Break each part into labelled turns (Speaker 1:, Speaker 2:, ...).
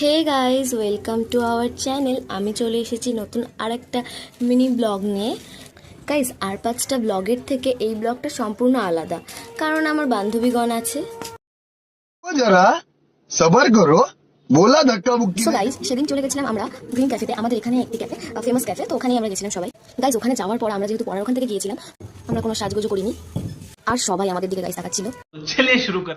Speaker 1: Hey guys welcome to our channel আমি চলে এসেছি নতুন আরেকটা মিনি ব্লগ নিয়ে। গাইজ আর পাঁচটা ব্লগের থেকে এই ব্লগটা সম্পূর্ণ আলাদা। কারণ আমার বান্ধবীগণ আছে। যারা সেদিন চলে গেছিলাম আমরা গ্রিন ক্যাফেতে আমাদের এখানে একটি ক্যাফে ফেমাস ক্যাফে তো ওখানেই আমরা গেছিলাম সবাই। গাইজ ওখানে যাওয়ার পর আমরা যেহেতু পরে ওখান থেকে গিয়েছিলাম আমরা কোনো সাজগোজ করিনি। আর সবাই আমাদের দিকে গাইজ তাকাচ্ছিল।
Speaker 2: ছেলে
Speaker 3: শুরু কর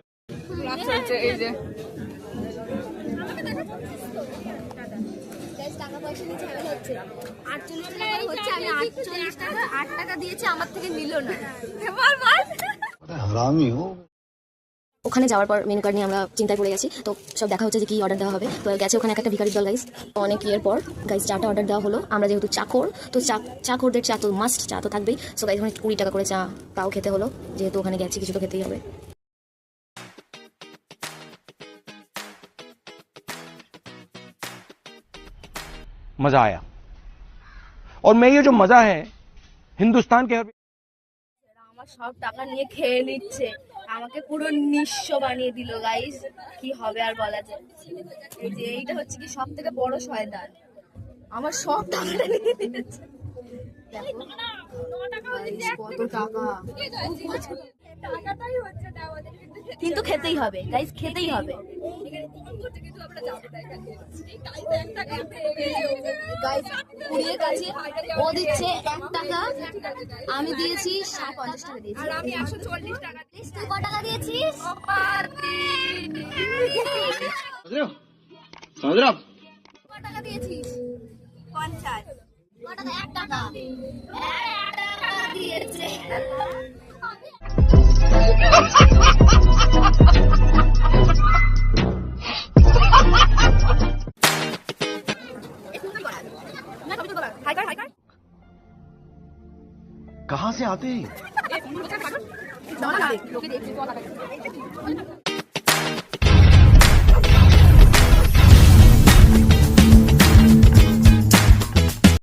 Speaker 1: ওখানে যাওয়ার পর মেনু কার্ড নিয়ে আমরা চিন্তায় পড়ে গেছি। তো সব দেখা হচ্ছে যে কি অর্ডার দেওয়া হবে। তো গেছে ওখানে একটা ভিকারি দল গাইস অনেক ইয়ের পর গাইস চাটা অর্ডার দেওয়া হলো, আমরা যেহেতু চাকর, তো চা, চাকরদের চা তো মাস্ট চা তো থাকবেই। সো গাইস ওখানে কুড়ি টাকা করে চা, তাও খেতে হলো। যেহেতু ওখানে গেছি, কিছু তো খেতেই হবে।
Speaker 4: मजा आया और मैं ये जो मजा है हिंदुस्तान के हर
Speaker 2: আমার সব টাকা নিয়ে খেয়ে নিচ্ছে আমাকে পুরো নিঃস্ব বানিয়ে দিল গাইস কি হবে আর বলা যায় এই যে এইটা হচ্ছে কি সব থেকে বড় শয়তান আমার সব টাকাটা নিয়ে দিয়েছে দেখো। Guys, কত টাকা কিন্তু খেতেই হবে গাইস খেতেই হবে গাইস কুড়িয়ে কাছে ও দিচ্ছে এক টাকা। আমি দিয়েছি ষাট পঞ্চাশ টাকা দিয়েছি। আর আমি একশো চল্লিশ টাকা তুই ক টাকা দিয়েছিস? ক টাকা দিয়েছিস? পঞ্চাশ। ক টাকা? এক টাকা। এক টাকা দিয়েছে।
Speaker 3: कहाँ से आते हैं?